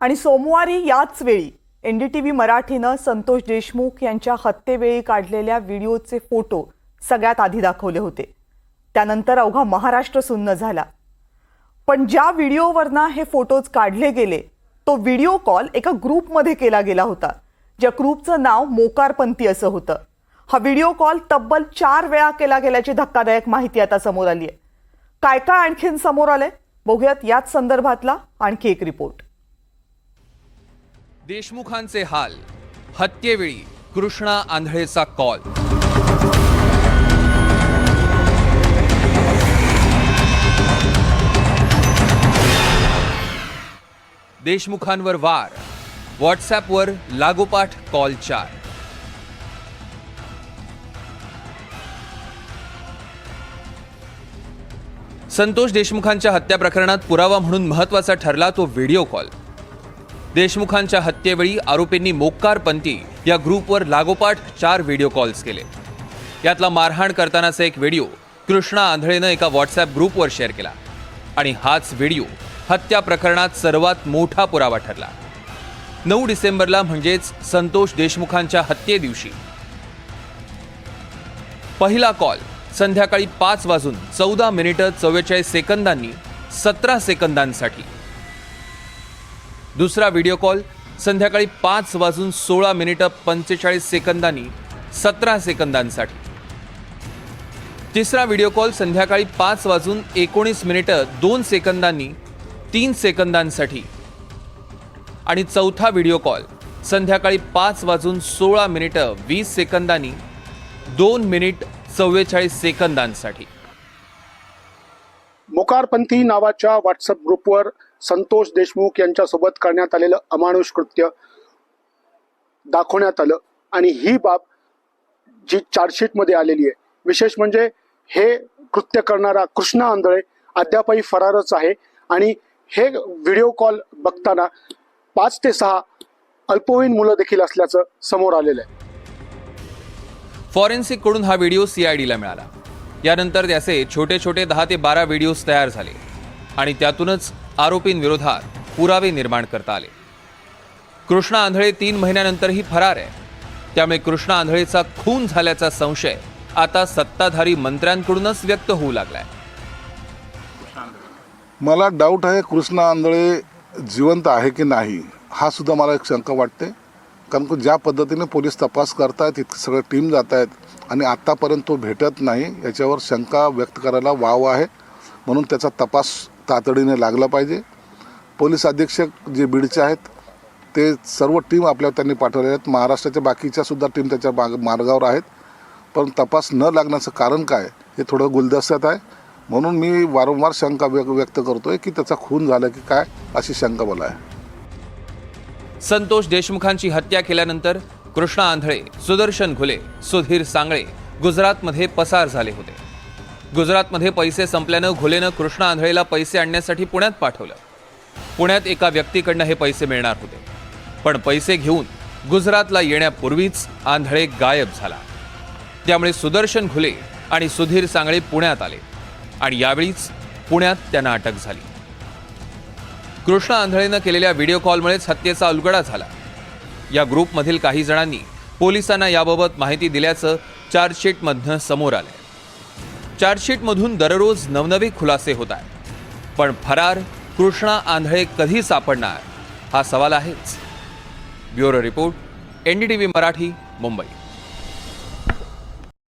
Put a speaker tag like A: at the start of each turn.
A: आणि सोमवारी याच वेळी एन डी टी व्ही मराठीनं संतोष देशमुख यांच्या हत्येवेळी काढलेल्या व्हिडिओचे फोटो सगळ्यात आधी दाखवले होते. त्यानंतर अवघा महाराष्ट्र सुन्न झाला. पण ज्या व्हिडिओवरनं हे फोटोज काढले गेले तो व्हिडिओ कॉल एका ग्रुपमध्ये केला गेला होता ज्या ग्रुपचं नाव मोकारपंथी असं होतं. हा व्हिडिओ कॉल तब्बल चार वेळा केला गेल्याची धक्कादायक माहिती आता समोर आली आहे काय काय आणखीन समोर आलंय? बघूयात याच संदर्भातला आणखी एक रिपोर्ट.
B: देशमुखांचे हाल. हत्येवेळी कृष्णा आंधळेचा कॉल. देशमुखांवर वार. व्हॉट्सॲपवर लागोपाठ कॉल चार. संतोष देशमुखांच्या हत्या प्रकरणात पुरावा म्हणून महत्त्वाचा ठरला तो व्हिडिओ कॉल. देशमुखांच्या हत्येवेळी आरोपींनी मोक्कारपंथी या ग्रुपवर लागोपाठ चार व्हिडिओ कॉल्स केले. यातला मारहाण करतानाचा एक व्हिडिओ कृष्णा आंधळेनं एका व्हॉट्सॲप ग्रुपवर शेअर केला. आणि हाच व्हिडिओ हत्या प्रकरणात सर्वात मोठा पुरावा ठरला. नऊ डिसेंबरला म्हणजेच संतोष देशमुखांच्या हत्ये दिवशी. पहिला कॉल संध्याकाळी पाच वाजून चौदा मिनिटं चव्वेचाळीस सेकंदांनी सतरा सेकंदांसाठी. दुसरा व्हिडिओ कॉल संध्याकाळी पाच वाजून सोळा मिनिटं पंचेचाळीस सेकंदांनी सतरा सेकंदांसाठी. तिसरा व्हिडिओ कॉल संध्याकाळी पाच वाजून एकोणीस मिनिटं दोन सेकंदांनी तीन सेकंदांसाठी. आणि चौथा व्हिडिओ कॉल संध्याकाळी पाच वाजून सोळा मिनिटं वीस सेकंदांनी दोन मिनिट चव्वेचाळीस सेकंदांसाठी.
C: मुकारपंथी नावाच्या व्हॉट्सअप ग्रुपवर संतोष देशमुख यांच्यासोबत करण्यात आलेलं अमानुष कृत्य दाखवण्यात आलं. आणि ही बाब जी चार्जशीटमध्ये आलेली आहे. विशेष म्हणजे हे कृत्य करणारा कृष्णा आंधळे अद्यापही फरारच आहे. आणि हे व्हिडिओ कॉल बघताना पाच ते सहा अल्पवयीन मुलं देखील असल्याचं समोर आलेलं आहे.
B: फॉरेन्सिककडून हा व्हिडिओ सीआयडीला मिळाला. यानंतर त्याचे छोटे छोटे दहा ते बारा व्हिडिओज तयार झाले आणि त्यातूनच आरोपींविरोधात पुरावे निर्माण करता आले. कृष्णा आंधळे तीन महिन्यानंतरही फरार आहे. त्यामुळे कृष्णा आंधळेचा खून झाल्याचा संशय आता सत्ताधारी मंत्र्यांकडूनच व्यक्त होऊ लागलाय.
D: मला डाऊट आहे कृष्णा आंधळे जिवंत आहे की नाही हा सुद्धा मला एक शंका वाटते. कारण की ज्या पद्धतीने पोलीस तपास करतायत इतकी सगळं टीम जात आहेत आणि आत्तापर्यंत तो भेटत नाही याच्यावर शंका व्यक्त करायला वाव आहे. म्हणून त्याचा तपास तातडीने लागला पाहिजे. पोलीस अधीक्षक जे बीडचे आहेत ते सर्व टीम आपल्या त्यांनी पाठवलेल्या आहेत. महाराष्ट्राच्या बाकीच्या सुद्धा टीम त्याच्या माग मार्गावर आहेत. पण तपास न लागण्याचं कारण काय हे थोडं गुलदस्त्यात आहे. म्हणून मी वारंवार शंका व्यक्त व्यक्त करतोय की त्याचा खून झाला की काय अशी शंका मला आहे.
B: संतोष देशमुखांची हत्या केल्यानंतर कृष्णा आंधळे सुदर्शन घुले सुधीर सांगळे गुजरातमध्ये पसार झाले होते. गुजरातमध्ये पैसे संपल्यानं घुलेनं कृष्णा आंधळेला पैसे आणण्यासाठी पुण्यात पाठवलं. पुण्यात एका व्यक्तीकडनं हे पैसे मिळणार होते. पण पैसे घेऊन गुजरातला येण्यापूर्वीच आंधळे गायब झाला. त्यामुळे सुदर्शन घुले आणि सुधीर सांगळे पुण्यात आले आणि यावेळीच पुण्यात त्यांना अटक झाली. कृष्णा आंधळेनं केलेल्या व्हिडिओ कॉलमुळेच हत्येचा उलगडा झाला. या ग्रुपमधील काही जणांनी पोलिसांना याबाबत माहिती दिल्याचं चार्जशीटमधनं समोर आलंय. चार्जशीटमधून दररोज नवनवे खुलासे होत आहेत. पण फरार कृष्णा आंधळे कधी सापडणार? हा सवाल आहेच. Bureau report NDTV Marathi Mumbai.